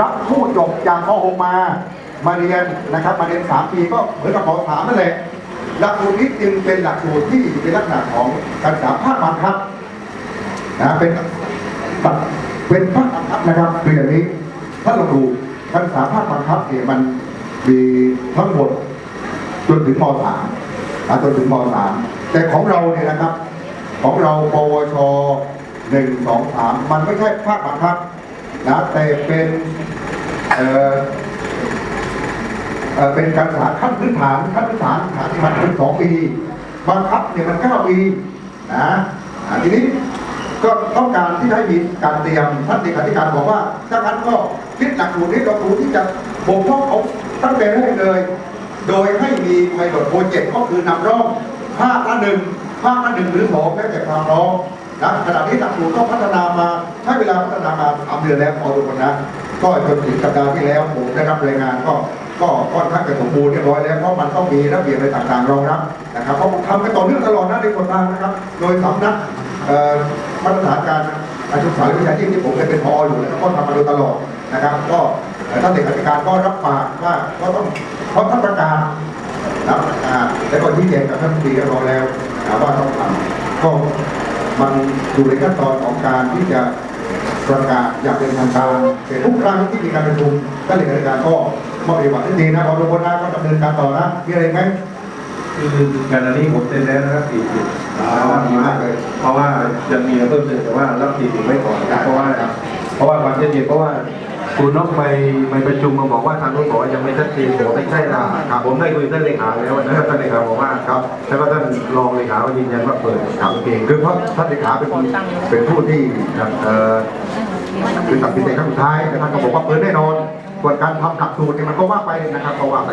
รับผู้จบจากม .6 มามาเรียนนะครับมาเรียน 3 ปีก็เหมือนกับม .3 นั่นแหละหลักสูตรนี้จึงเป็นหลักสูตรที่เป็นลักษณะของการศึกษาภาคบังคับนะเป็นเป็นภาคบังคับนะครับคือย่างนี้ถ้าเราดูการศึกษาภาคบังคับเนี่ยมันมีทั้งหมดจนถึงม .3 จนถึงม .3 แต่ของเราเนี่ยนะครับ ของเราปวช 1 2 3 มันไม่ใช่ภาคบังคับ นะแต่เป็นเอ่อเป็นการศึกษาขั้นพื้นฐานขั้นพื้นฐานฐานที่มันเป็นสองปีบังคับเนี่ยมันเก้าปีนะทีนี้ก็ต้องการที่ให้มีการเตรียมท่านเลขาธิการบอกว่าถ้างั้นก็คิดหลักสูตรนี้เราสูตรที่จะบ่มเพาะเขาตั้งแต่แรกเลย โดยให้มีไพลอตโปรเจกต์ก็คือนำร่องภาคละหนึ่งภาคละหนึ่งหรือสองแล้วแต่ความร้อม นะขณะนี้หลักสูตรก็พัฒนามาใช้เวลาพัฒนามาสามเดือนแล้วพอทุกคนนะ ก็จนถึงสัปดาห์ที่แล้วผมได้รับรายงานก็ก็ค่อนข้างจะสมบูรณ์เรียบร้อยแล้วเพราะมันต้องมีระเบียบอะไรต่างๆรองรับนะครับเพราะทำกันต่อเนื่องตลอดนะในคนทางนะครับ โดยสำนักมาตรฐานการอาชีพศึกษาและวิชาชีพที่ผมเคยเป็นพออยู่นะครับก็ทำมาโดยตลอดนะครับ ก็ท่านเลขาธิการก็รับปากว่าก็ต้องเพราะท่านประกาศรับประกาศแล้วก็ชี้แจงกับท่านผู้ดีเรียบร้อยแล้วว่าต้องทำก็ มันอยู่ในขั้นตอนของการที่จะประกาศอย่างเป็นทางการแต่ทุกครั้งที่มีการประชุมท่านเลขาธิการก็มอบปฏิบัติที่ดีนะพอทุกคนนะก็ดำเนินการต่อนะมีอะไรไหมคืองานอันนี้ผมเซ็นแล้วนะครับสี่สิบดีมากเลยเพราะว่ายังมีเพิ่มเติมแต่ว่ารับสี่สิบไว้ก่อนนะเพราะว่าเพราะว่าความชัดเจนเพราะว่าคุณนกไปไปประชุมมาบอกว่าทางนู้นบอกว่ายังไม่ชัดเจนผมไม่ใช่ละ ผมได้คุยกับท่านเลขาแล้วนะครับท่านเลขาบอกว่าครับแล้วก็ท่านรองเลขาก็ยืนยันว่าเปิดถามเองคคือเพราะท่านเลขาเป็นเป็นผู้ที่เอ่อคือตัดสินใจครั้งสุดท้ายแต่ท่านก็บอกว่าเปิดแน่นอนส่วนการทำหลักสูตรเนี่ยมันก็ว่าไปนะครับก็ว่าไป